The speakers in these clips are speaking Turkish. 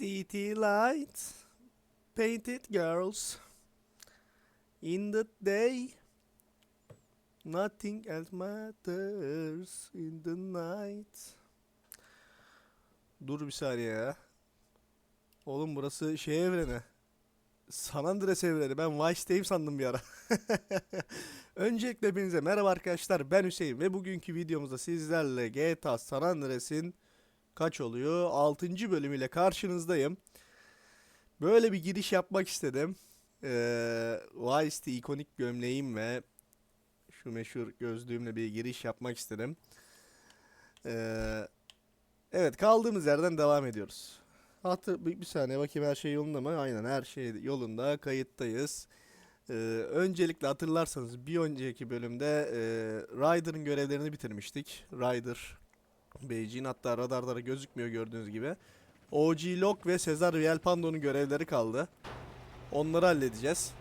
City lights, painted girls. In the day, nothing else matters in the night. Dur bir saniye ya. Oğlum burası şey evreni. San Andreas evreni. Ben Vice'deyim sandım bir ara. Öncelikle hepinize merhaba arkadaşlar. Ben Hüseyin ve bugünkü videomuzda sizlerle GTA San Andreas'in kaç oluyor? 6. bölümüyle karşınızdayım. Böyle bir giriş yapmak istedim. Ee, ikonik gömleğim ve şu meşhur gözlüğümle bir giriş yapmak istedim. Ee, evet kaldığımız yerden devam ediyoruz. Hatır, bir, bir saniye bakayım her şey yolunda mı? Aynen her şey yolunda kayıttayız. Ee, öncelikle hatırlarsanız bir önceki bölümde e, Ryder'ın görevlerini bitirmiştik. Ryder Beijing hatta radarlara gözükmüyor gördüğünüz gibi. OG Lock ve Cesar Vielpando'nun görevleri kaldı. Onları halledeceğiz.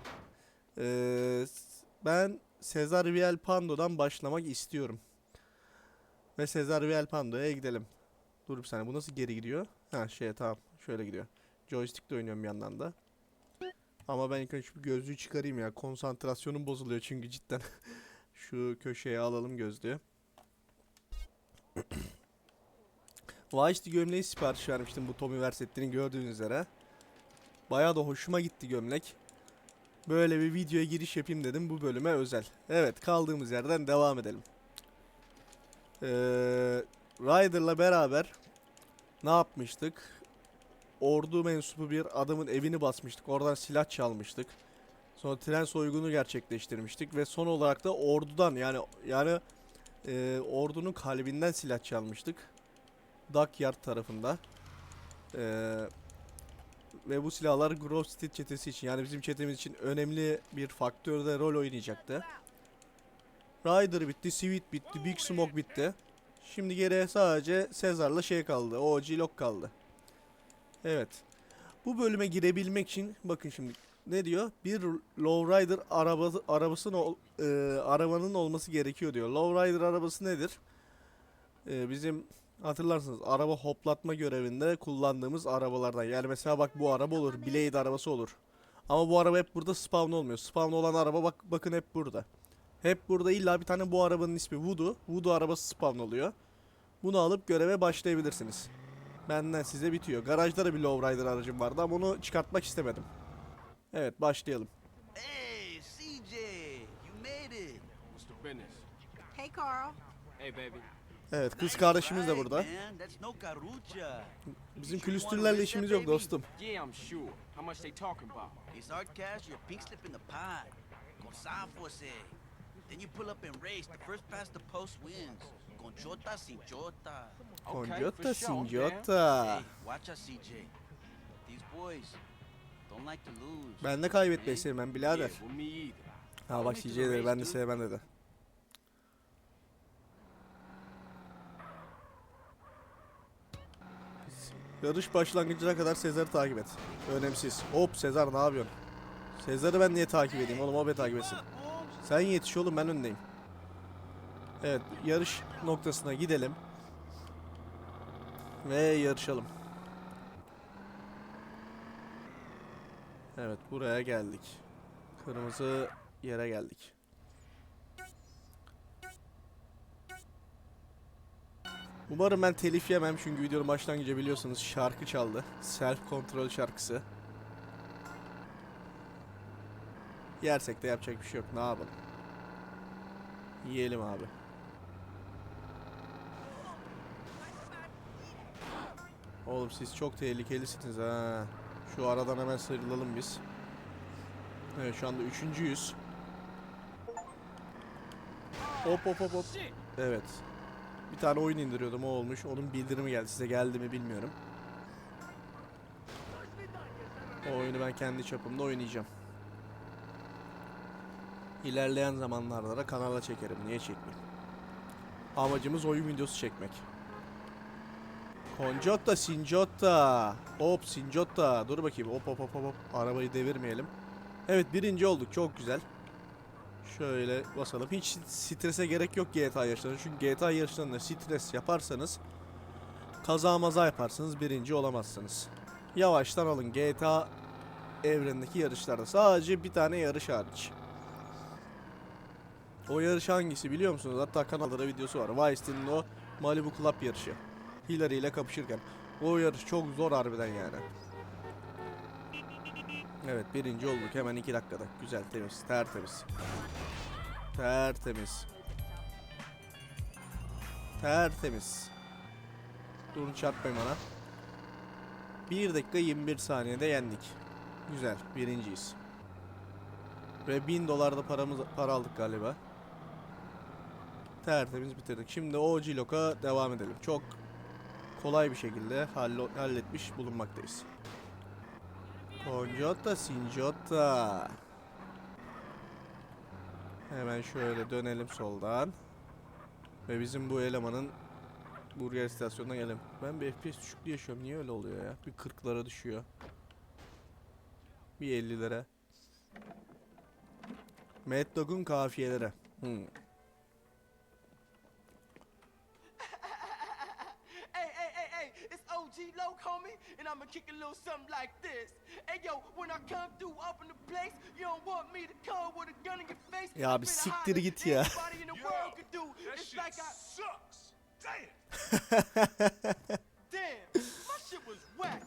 Ee, ben Cesar Vielpando'dan başlamak istiyorum. Ve Cesar Vielpando'ya gidelim. Dur bir saniye bu nasıl geri gidiyor? Ha şey tamam şöyle gidiyor. Joystick'le oynuyorum bir yandan da. Ama ben ilk önce bir gözlüğü çıkarayım ya. Konsantrasyonum bozuluyor çünkü cidden. Şu köşeye alalım gözlüğü. Vahişti gömleği sipariş vermiştim bu Tommy Versetti'nin gördüğünüz üzere. Bayağı da hoşuma gitti gömlek. Böyle bir videoya giriş yapayım dedim bu bölüme özel. Evet kaldığımız yerden devam edelim. Ee, Ryder'la beraber ne yapmıştık? Ordu mensubu bir adamın evini basmıştık. Oradan silah çalmıştık. Sonra tren soygunu gerçekleştirmiştik ve son olarak da ordudan yani yani e, ordunun kalbinden silah çalmıştık. Dockyard tarafında. E, ve bu silahlar Grove Street çetesi için yani bizim çetemiz için önemli bir faktörde rol oynayacaktı. Rider bitti, Sweet bitti, Big Smoke bitti. Şimdi geriye sadece Caesar'la şey kaldı. OG Lock kaldı. Evet. Bu bölüme girebilmek için bakın şimdi ne diyor? Bir lowrider arabası arabasının e, arabanın olması gerekiyor diyor. Lowrider arabası nedir? E, bizim hatırlarsınız araba hoplatma görevinde kullandığımız arabalardan. Yani mesela bak bu araba olur, Blade arabası olur. Ama bu araba hep burada spawn olmuyor. Spawn olan araba bak bakın hep burada. Hep burada illa bir tane bu arabanın ismi Voodoo. Voodoo arabası spawn oluyor. Bunu alıp göreve başlayabilirsiniz. Benden size bitiyor. Garajda da bir lowrider aracım vardı ama onu çıkartmak istemedim. Evet başlayalım. Hey, CJ, you made it. Business? Hey, Carl. Hey, baby. Evet kız kardeşimiz de burada. Bizim külüstürlerle işimiz yok dostum. Then you pull up and race. The first past the post wins. Con chota sin chota. Conjota for sure, man. sinjota. Hey, watch us, CJ. These boys don't like to lose. Ben de kaybetmeyi sevmem Yeah, birader. Ha bak CJ dedi ben de sevmem dedi. Yarış başlangıcına kadar Sezar'ı takip et. Önemsiz. Hop Sezar ne yapıyorsun? Sezar'ı ben niye takip edeyim oğlum o beni takip etsin. Sen yetiş oğlum ben öndeyim. Evet yarış noktasına gidelim. Ve yarışalım. Evet buraya geldik. Kırmızı yere geldik. Umarım ben telif yemem çünkü videonun başlangıcı biliyorsunuz şarkı çaldı. Self Control şarkısı. Yersek de yapacak bir şey yok. Ne yapalım? Yiyelim abi. Oğlum siz çok tehlikelisiniz ha. Şu aradan hemen sıyrılalım biz. Evet şu anda üçüncüyüz. Hop hop hop hop. Evet. Bir tane oyun indiriyordum o olmuş. Onun bildirimi geldi. Size geldi mi bilmiyorum. O oyunu ben kendi çapımda oynayacağım. İlerleyen zamanlarda da kanala çekerim. Niye çekmeyeyim? Amacımız oyun videosu çekmek. Conjotta Sinjotta. Hop Sinjotta. Dur bakayım. Hop hop hop. hop. Arabayı devirmeyelim. Evet birinci olduk. Çok güzel. Şöyle basalım. Hiç strese gerek yok GTA yarışlarında. Çünkü GTA yarışlarında stres yaparsanız kaza maza yaparsınız. Birinci olamazsınız. Yavaştan alın GTA evrenindeki yarışlarda. Sadece bir tane yarış hariç. O yarış hangisi biliyor musunuz? Hatta kanalda da videosu var. Vice City'nin o Malibu Club yarışı. Hillary ile kapışırken. O yarış çok zor harbiden yani. Evet birinci olduk hemen iki dakikada. Güzel temiz tertemiz. Tertemiz. Tertemiz. Durun çarpmayın bana. 1 dakika 21 saniyede yendik. Güzel birinciyiz. Ve 1000 dolar da paramız para aldık galiba. Tertemiz bitirdik. Şimdi OG Loka devam edelim. Çok kolay bir şekilde halletmiş bulunmaktayız. Conjota Sinjota. Hemen şöyle dönelim soldan. Ve bizim bu elemanın burger istasyonuna gelelim. Ben bir FPS düşüklüğü yaşıyorum. Niye öyle oluyor ya? Bir 40'lara düşüyor. Bir 50'lere. Mad Dog'un kafiyeleri. Hmm. OG Loke, homie, and I'ma kick a little something like this. Hey, yo, when I come through up in the place, you don't want me to come with a gun in your face. Ya I'm bir finna siktir holler git ya. Anybody in the world could do. That It's shit like I, sucks. Damn. damn, my shit was whack.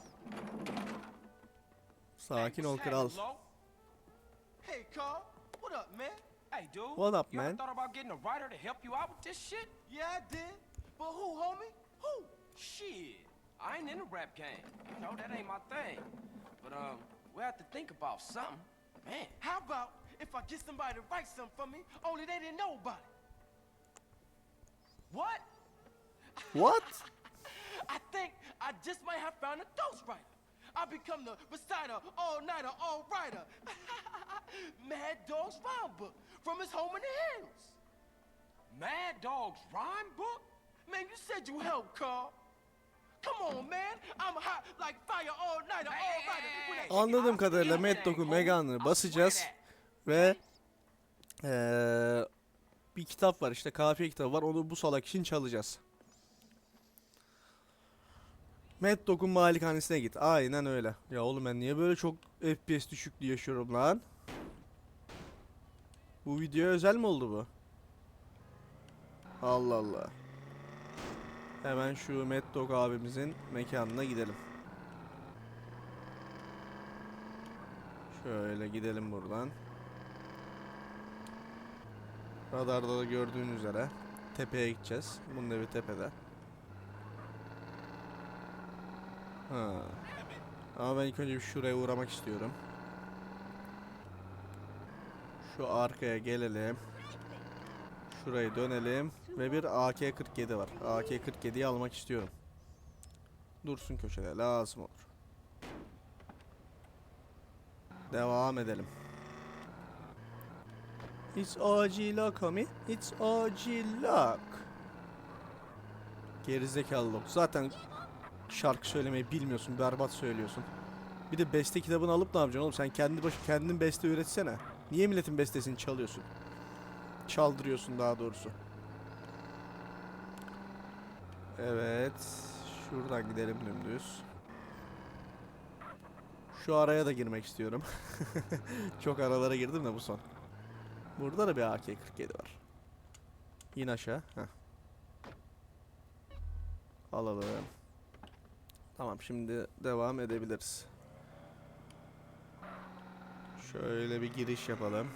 Sakin ol Hey, kral. Hey, Carl, what up, man? Hey, dude. What up, you ever man? thought about getting a writer to help you out with this shit? Yeah, I did. But who, homie? Who? Shit. I ain't in the rap game. You know, that ain't my thing. But, um, we have to think about something. Man. How about if I get somebody to write something for me, only they didn't know about it? What? What? I think I just might have found a ghostwriter. I become the reciter, all-nighter, all-writer. Mad Dog's rhyme book from his home in the hills. Mad Dog's rhyme book? Man, you said you helped, Carl. Anladığım kadarıyla Mad Dog'un Megan'ı basacağız. Ve eee, bir kitap var işte kafiye kitabı var onu bu salak için çalacağız. Mad Dog'un malikanesine git. Aynen öyle. Ya oğlum ben niye böyle çok FPS düşüklüğü yaşıyorum lan? Bu video özel mi oldu bu? Allah Allah. Hemen şu Mad Dog abimizin mekanına gidelim. Şöyle gidelim buradan. Radarda da gördüğün üzere tepeye gideceğiz. Bunun evi tepede. Ha. Ama ben ilk önce bir şuraya uğramak istiyorum. Şu arkaya gelelim. Şurayı dönelim ve bir AK-47 var. AK-47'yi almak istiyorum. Dursun köşede lazım olur. Devam edelim. It's luck homie. It's OG luck. Gerizekalı lock. Zaten şarkı söylemeyi bilmiyorsun. Berbat söylüyorsun. Bir de beste kitabını alıp ne yapacaksın oğlum? Sen kendi başı kendin beste üretsene. Niye milletin bestesini çalıyorsun? Çaldırıyorsun daha doğrusu. Evet. Şuradan gidelim dümdüz. Şu araya da girmek istiyorum. Çok aralara girdim de bu son. Burada da bir AK-47 var. İn aşağı. Heh. Alalım. Tamam şimdi devam edebiliriz. Şöyle bir giriş yapalım.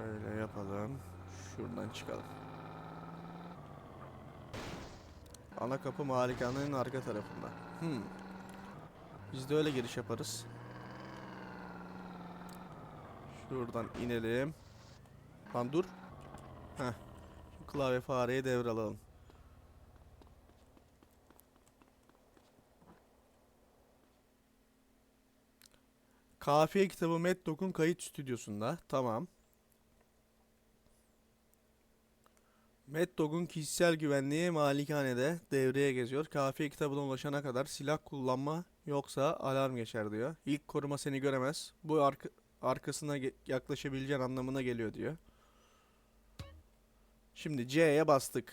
Şöyle yapalım. Şuradan çıkalım. Ana kapı malikanenin arka tarafında. Hmm. Biz de öyle giriş yaparız. Şuradan inelim. Lan dur. Heh. Şu klavye fareyi devralalım. Kafiye kitabı Mad Dog'un kayıt stüdyosunda. Tamam. Mad Dog'un kişisel güvenliği malikanede devreye geziyor. Kafiye kitabına ulaşana kadar silah kullanma yoksa alarm geçer diyor. İlk koruma seni göremez. Bu arka, arkasına yaklaşabileceğin anlamına geliyor diyor. Şimdi C'ye bastık.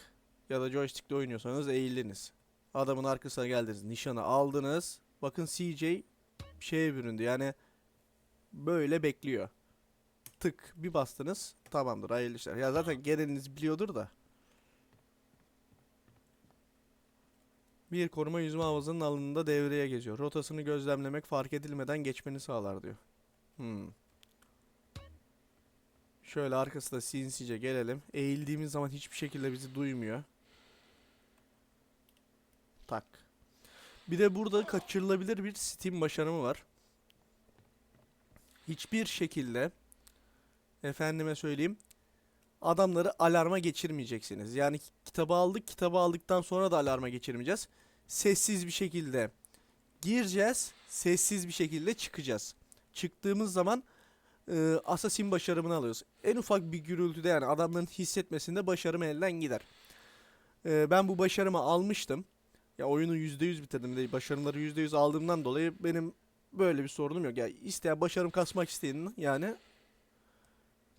ya da joystickle oynuyorsanız eğildiniz. Adamın arkasına geldiniz. Nişanı aldınız. Bakın CJ şeye büründü. Yani böyle bekliyor. Tık bir bastınız. Tamamdır hayırlı işler. Ya zaten geneliniz biliyordur da. Bir koruma yüzme havuzunun alanında devreye geziyor. Rotasını gözlemlemek fark edilmeden geçmeni sağlar diyor. Hmm. Şöyle arkasında sinsice gelelim. Eğildiğimiz zaman hiçbir şekilde bizi duymuyor. Tak. Bir de burada kaçırılabilir bir Steam başarımı var. Hiçbir şekilde efendime söyleyeyim adamları alarma geçirmeyeceksiniz. Yani kitabı aldık, kitabı aldıktan sonra da alarma geçirmeyeceğiz. Sessiz bir şekilde gireceğiz, sessiz bir şekilde çıkacağız. Çıktığımız zaman e, Assassin başarımını alıyoruz. En ufak bir gürültüde yani adamların hissetmesinde başarım elden gider. E, ben bu başarımı almıştım. Ya oyunu %100 bitirdim de başarımları %100 aldığımdan dolayı benim böyle bir sorunum yok. Ya isteyen başarım kasmak isteyen yani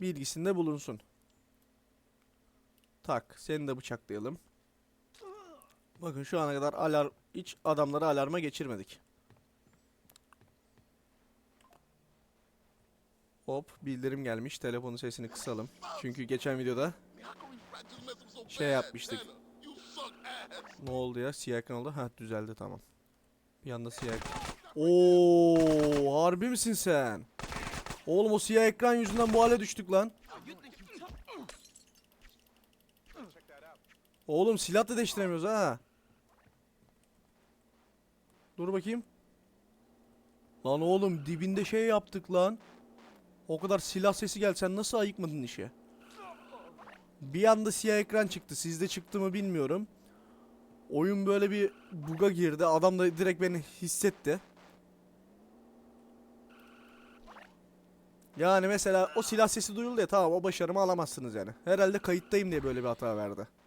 bilgisinde bulunsun. Tak seni de bıçaklayalım. Bakın şu ana kadar alarm hiç adamları alarma geçirmedik. Hop bildirim gelmiş. Telefonun sesini kısalım. Çünkü geçen videoda şey yapmıştık. Ne oldu ya? Siyah ekran. Ha düzeldi tamam. Bir anda siyah. Oo, harbi misin sen? Oğlum o siyah ekran yüzünden bu hale düştük lan. Oğlum silah da değiştiremiyoruz ha. Dur bakayım. Lan oğlum dibinde şey yaptık lan. O kadar silah sesi geldi. Sen nasıl ayıkmadın işi? Bir anda siyah ekran çıktı. Sizde çıktı mı bilmiyorum. Oyun böyle bir buga girdi. Adam da direkt beni hissetti. Yani mesela o silah sesi duyuldu ya tamam o başarımı alamazsınız yani. Herhalde kayıttayım diye böyle bir hata verdi.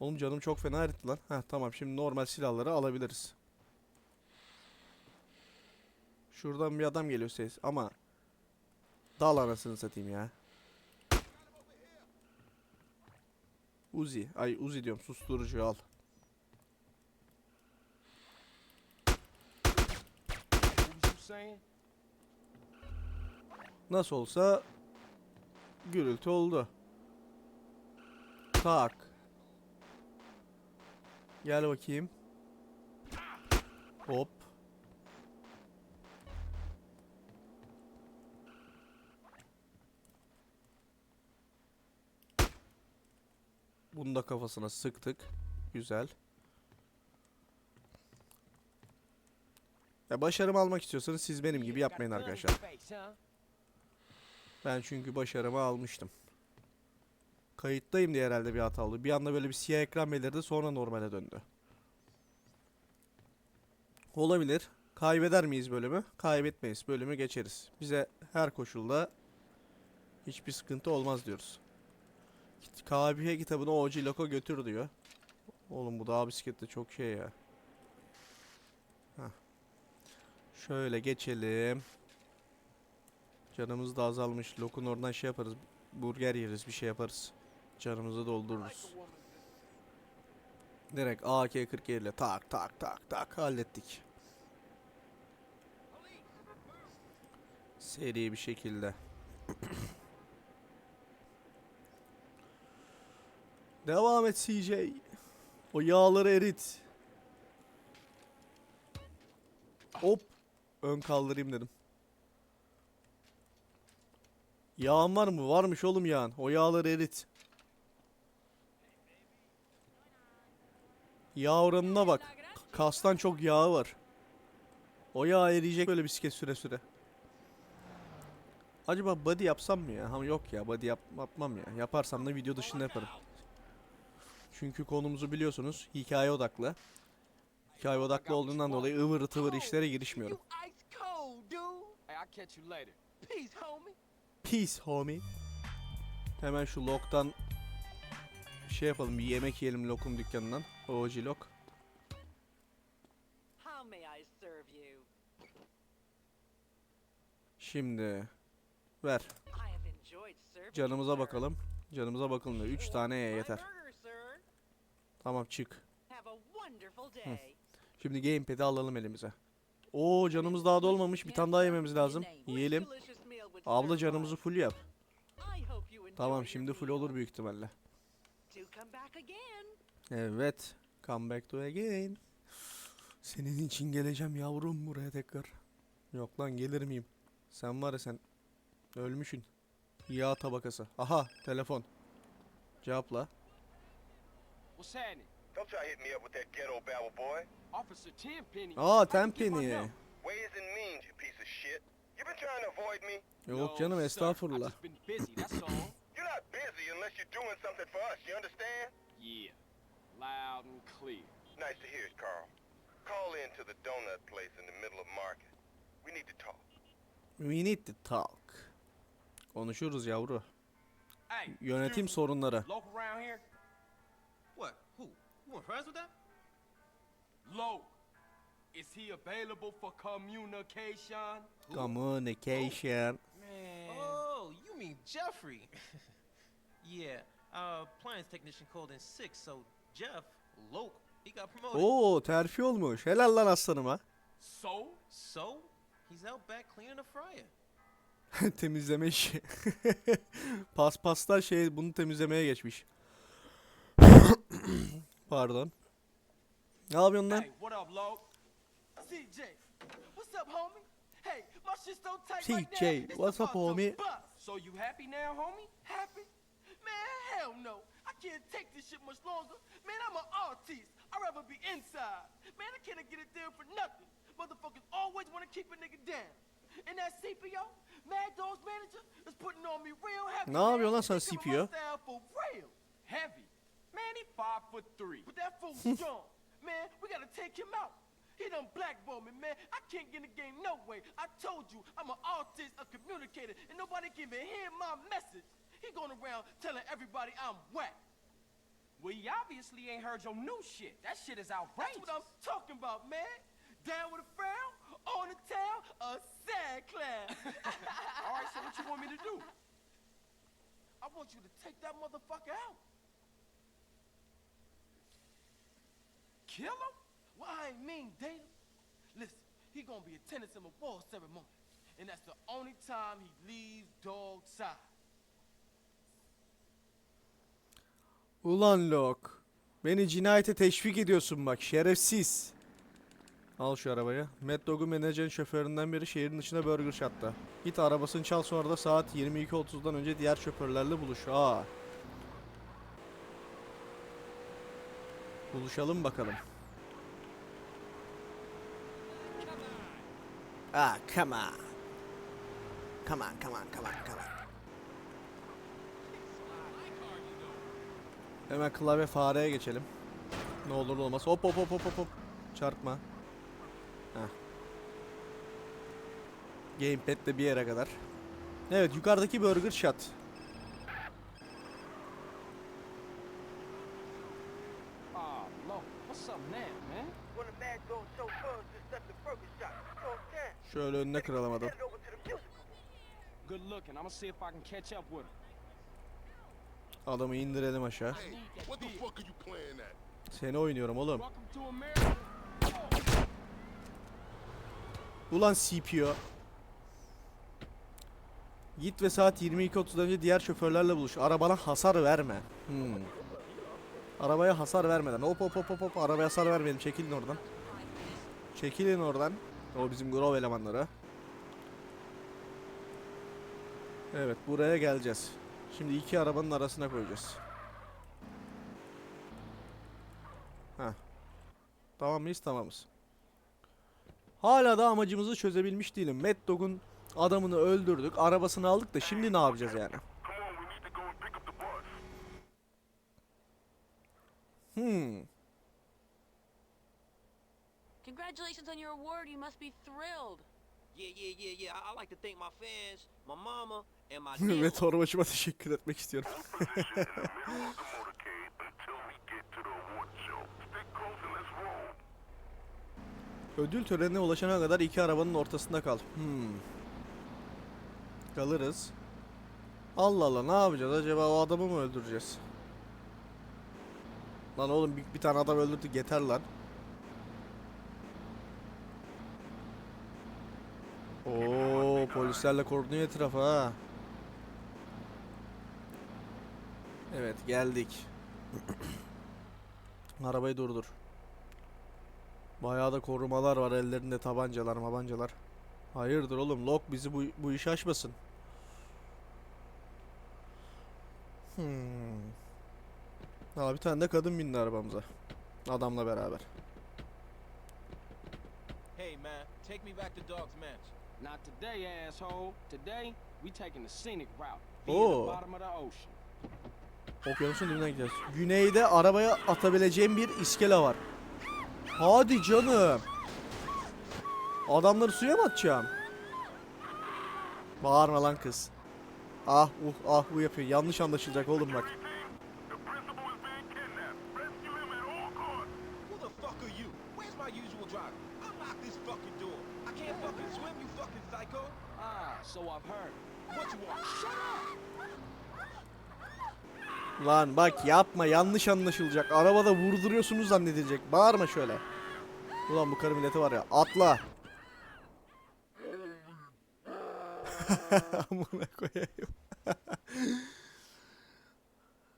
Oğlum canım çok fena eritti lan. Heh tamam şimdi normal silahları alabiliriz. Şuradan bir adam geliyor ses ama dal anasını satayım ya. Uzi. Ay Uzi diyorum susturucu al. Nasıl olsa gürültü oldu. Tak. Gel bakayım. Hop. Bunu da kafasına sıktık. Güzel. Ya başarım almak istiyorsanız siz benim gibi yapmayın arkadaşlar. Ben çünkü başarımı almıştım. Kayıttayım diye herhalde bir hata oldu. Bir anda böyle bir siyah ekran belirdi sonra normale döndü. Olabilir. Kaybeder miyiz bölümü? Kaybetmeyiz. Bölümü geçeriz. Bize her koşulda hiçbir sıkıntı olmaz diyoruz. KBH kitabını OG Loco götür diyor. Oğlum bu dağ bisiklette çok şey ya. Heh. Şöyle geçelim. Canımız da azalmış. Lokun oradan şey yaparız. Burger yeriz, bir şey yaparız. Canımızı doldururuz. Direkt AK-47 ile tak tak tak tak hallettik. Seri bir şekilde. Devam et CJ. O yağları erit. Hop. Ön kaldırayım dedim. Yağın var mı? Varmış oğlum yağın. O yağları erit. Yağ oranına bak. Kastan çok yağı var. O yağ eriyecek böyle bisiklet süre süre. Acaba body yapsam mı ya? Ama yok ya body yap yapmam ya. Yaparsam da video dışında yaparım. Çünkü konumuzu biliyorsunuz hikaye odaklı. Hikaye odaklı olduğundan dolayı ıvır tıvır işlere girişmiyorum. Peace, homie. Hemen şu loktan şey yapalım bir yemek yiyelim lokum dükkanından. OG lok. Şimdi ver. Canımıza bakalım. Canımıza bakalım da 3 tane yeter. Tamam çık. Day. Şimdi gamepad'i alalım elimize. Oo canımız daha dolmamış. Bir tane daha yememiz lazım. Yiyelim. Abla canımızı full yap. Tamam şimdi full olur büyük ihtimalle. Do come back again. Evet. Come back to again. Senin için geleceğim yavrum buraya tekrar. Yok lan gelir miyim? Sen var ya sen ölmüşsün. Yağ tabakası. Aha telefon. Cevapla. What's happening? Don't try hit me up with that ghetto babble, boy. Officer Tenpenny. Aa Tenpenny. Ways and means, you piece of shit. You been trying to avoid me? Yok canım estağfurullah. Not busy unless you're doing something for us, you understand? yeah. Loud and clear. Nice to hear it, Carl. Call in to the donut place in the middle of market. We need to talk. We need to talk. Konuşuruz yavru. Hey, Yönetim sorunları. Local around here? What? Who? You want friends with that? Low. Is he available for communication? Communication. Man. Oh, you mean Jeffrey? yeah. Our appliance technician called in sick, so Jeff, Loke, he got promoted. Oo terfi olmuş. Helal lan aslanıma. So? So he's out back cleaning the fryer. Temizleme işi. Paspaslar şey bunu temizlemeye geçmiş. Pardon. Ne yapıyorsun lan? Hey, what up, Low? CJ, what's up, homie? Hey, my shit's so tight right now. CJ, it's what's up, about to homie? bust. So you happy now, homie? Happy? Man, hell no. I can't take this shit much longer. Man, I'm an artist. I'd rather be inside. Man, I can't get it there for nothing. Motherfuckers always want to keep a nigga down. And that CPO, Mad Dog's manager, is putting on me real heavy. Ne yapıyor lan man. sen He CPO? for real. Heavy. Man, he five foot three. But that fool's strong. Man, we gotta take him out. He done blackballed me, man. I can't get in the game no way. I told you, I'm an artist, a communicator, and nobody can even hear my message. He going around telling everybody I'm whack. Well, he obviously ain't heard your new shit. That shit is outrageous. That's what I'm talking about, man. Down with a frown, on the tail, a sad clown. All right, so what you want me to do? I want you to take that motherfucker out. Kill him? Well, I ain't mean date him. Listen, he gonna be attending some award ceremony. And that's the only time he leaves dog's side. Ulan Lok. Beni cinayete teşvik ediyorsun bak şerefsiz. Al şu arabayı. Mad Dog'un menajerin şoföründen biri şehrin dışına burger shot'ta. Git arabasını çal sonra da saat 22.30'dan önce diğer şoförlerle buluş. Aa. Buluşalım bakalım. Ah, come on. Come on, come on, come on, come on. Hemen klavye fareye geçelim. Ne olur ne olmaz. Hop hop hop hop hop. Çarpma. Heh. Gamepad de bir yere kadar. Evet yukarıdaki burger shot. Şöyle önüne kıralım adam. Adamı indirelim aşağı. Seni oynuyorum oğlum. Ulan CPO. Git ve saat 22.30'dan önce diğer şoförlerle buluş. Arabana hasar verme. Hmm. Arabaya hasar vermeden. Hop hop hop hop hop. Arabaya hasar vermeyelim. Çekilin oradan. Çekilin oradan. O bizim Grove elemanları. Evet buraya geleceğiz. Şimdi iki arabanın arasına koyacağız. Heh. Tamam mıyız? Tamamız. Hala da amacımızı çözebilmiş değilim. Mad Dog'un adamını öldürdük. Arabasını aldık da şimdi ne yapacağız yani? Hmm. Congratulations on your award. You must be thrilled. Yeah, yeah, yeah, yeah. I, like to thank my fans, my mama, and my Ve dealer. torbacıma teşekkür etmek istiyorum. Ödül törenine ulaşana kadar iki arabanın ortasında kal. Hmm. Kalırız. Allah Allah ne yapacağız acaba o adamı mı öldüreceğiz? Lan oğlum bir, bir tane adam öldürdük yeter lan. Oo polislerle korunuyor etrafı ha. Evet geldik. Arabayı durdur. Bayağı da korumalar var ellerinde tabancalar mabancalar. Hayırdır oğlum Lok bizi bu, bu işe açmasın. Hmm. Aa, bir tane de kadın bindi arabamıza. Adamla beraber. Hey, man, take me back to Dog's Mansion. Not today, asshole. Today, we taking the scenic route. Ocean. Okyanusun dibinden gideceğiz. Güneyde arabaya atabileceğim bir iskele var. Hadi canım. Adamları suya mı atacağım? Bağırma lan kız. Ah uh ah bu yapıyor. Yanlış anlaşılacak oğlum bak. Lan bak yapma yanlış anlaşılacak. Arabada vurduruyorsunuz zannedilecek. Bağırma şöyle. Ulan bu karı milleti var ya. Atla. Amına koyayım.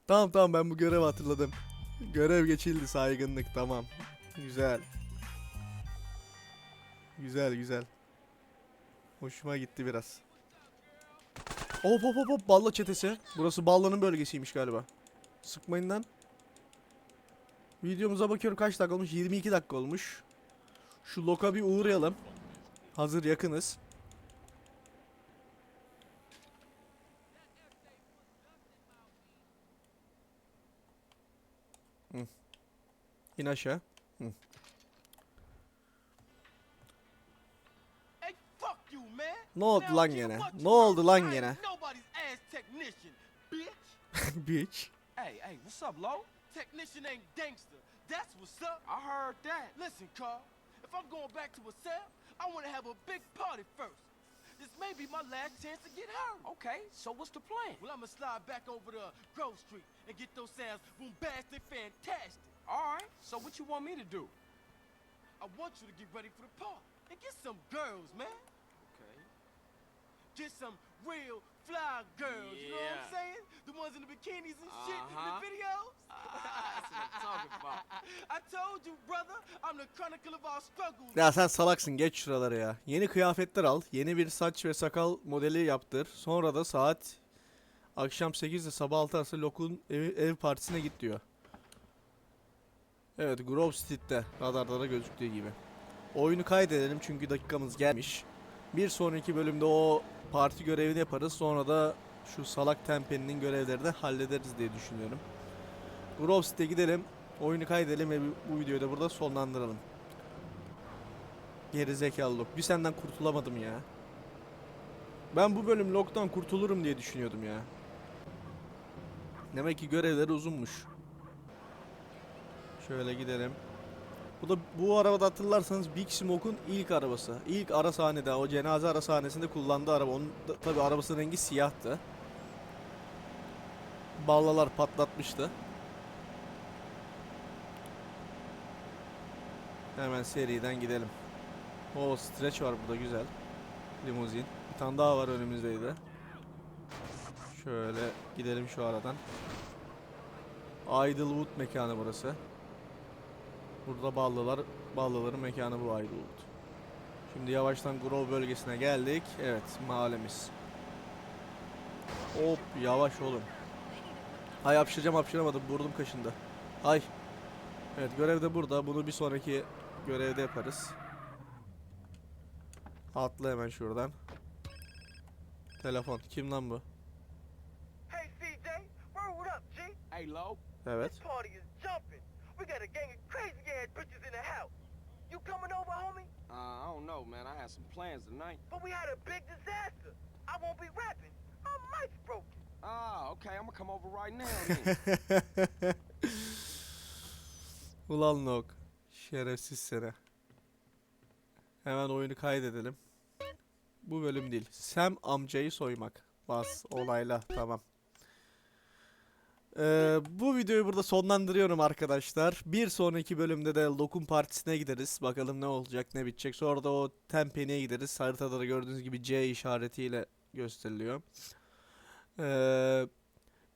tamam tamam ben bu görevi hatırladım. Görev geçildi saygınlık tamam. Güzel. Güzel güzel. Hoşuma gitti biraz. Hop hop hop hop Balla çetesi. Burası Balla'nın bölgesiymiş galiba. Sıkmayın lan. Videomuza bakıyorum kaç dakika olmuş? 22 dakika olmuş. Şu loka bir uğrayalım. Hazır yakınız. Hı. İn aşağı. Man. Ne oldu lan gene? Ne oldu lan gene? Bitch. Hey, hey, what's up, Lo? Technician ain't gangster. That's what's up. I heard that. Listen, Carl. If I'm going back to a cell, I want to have a big party first. This may be my last chance to get her. Okay, so what's the plan? Well, I'ma slide back over to Grove Street and get those sounds bombastic, fantastic. All right, so what you want me to do? I want you to get ready for the party and get some girls, man. Okay. Get some real fly girls. You know what I'm Yeah. saying? The ones in the bikinis and shit in the Uh-huh. videos. That's what I'm talking about. I told you, brother. I'm the chronicle of our struggles. Ya sen salaksın geç şuraları ya. Yeni kıyafetler al. Yeni bir saç ve sakal modeli yaptır. Sonra da saat akşam 8 ile sabah 6 arası Lok'un ev, ev partisine git diyor. Evet Grove Street'te radarda da gözüktüğü gibi. Oyunu kaydedelim çünkü dakikamız gelmiş. Bir sonraki bölümde o parti görevini yaparız. Sonra da şu salak tempeninin görevlerini de hallederiz diye düşünüyorum. Grove Street'e gidelim. Oyunu kaydedelim ve bu videoyu da burada sonlandıralım. Geri zekalı Lok. Bir senden kurtulamadım ya. Ben bu bölüm Lok'tan kurtulurum diye düşünüyordum ya. Demek ki görevleri uzunmuş. Şöyle gidelim. Bu da bu arabada hatırlarsanız Big Smoke'un ilk arabası. İlk ara sahnede o cenaze ara sahnesinde kullandığı araba. Onun da, tabi arabasının rengi siyahtı. Ballalar patlatmıştı. Hemen seriden gidelim. O stretch var burada güzel. Limuzin. Bir tane daha var önümüzdeydi. Şöyle gidelim şu aradan. Idlewood mekanı burası. Burada ballılar, ballıların mekanı bu Idlewood. Şimdi yavaştan Grove bölgesine geldik. Evet, mahallemiz. Hop, yavaş oğlum. Hay hapşıracağım hapşıramadım, burnum kaşındı. Hay. Evet, görev de burada. Bunu bir sonraki görevde yaparız. Atla hemen şuradan. Telefon. Kim lan bu? Hey, CJ, word up, G. Hey, Lo. Evet. We got a gang of crazy ass bitches in the house. You coming over, homie? Uh, I don't know, man. I had some plans tonight. But we had a big disaster. I won't be rapping. My mic's broken. Ah, okay. I'm gonna come over right now then. Ulan Nok. Şerefsiz seni. Hemen oyunu kaydedelim. Bu bölüm değil. Sam amcayı soymak. Bas olayla tamam. Ee, bu videoyu burada sonlandırıyorum arkadaşlar. Bir sonraki bölümde de Lokum Partisi'ne gideriz. Bakalım ne olacak ne bitecek. Sonra da o Tempe'ye gideriz. Haritada da gördüğünüz gibi C işaretiyle gösteriliyor. Ee,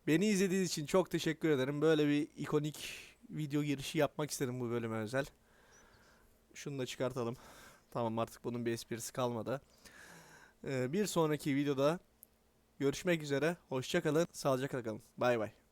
beni izlediğiniz için çok teşekkür ederim. Böyle bir ikonik video girişi yapmak istedim bu bölüme özel. Şunu da çıkartalım. Tamam artık bunun bir esprisi kalmadı. Ee, bir sonraki videoda görüşmek üzere. Hoşçakalın. Sağlıcakla kalın. Bay bay.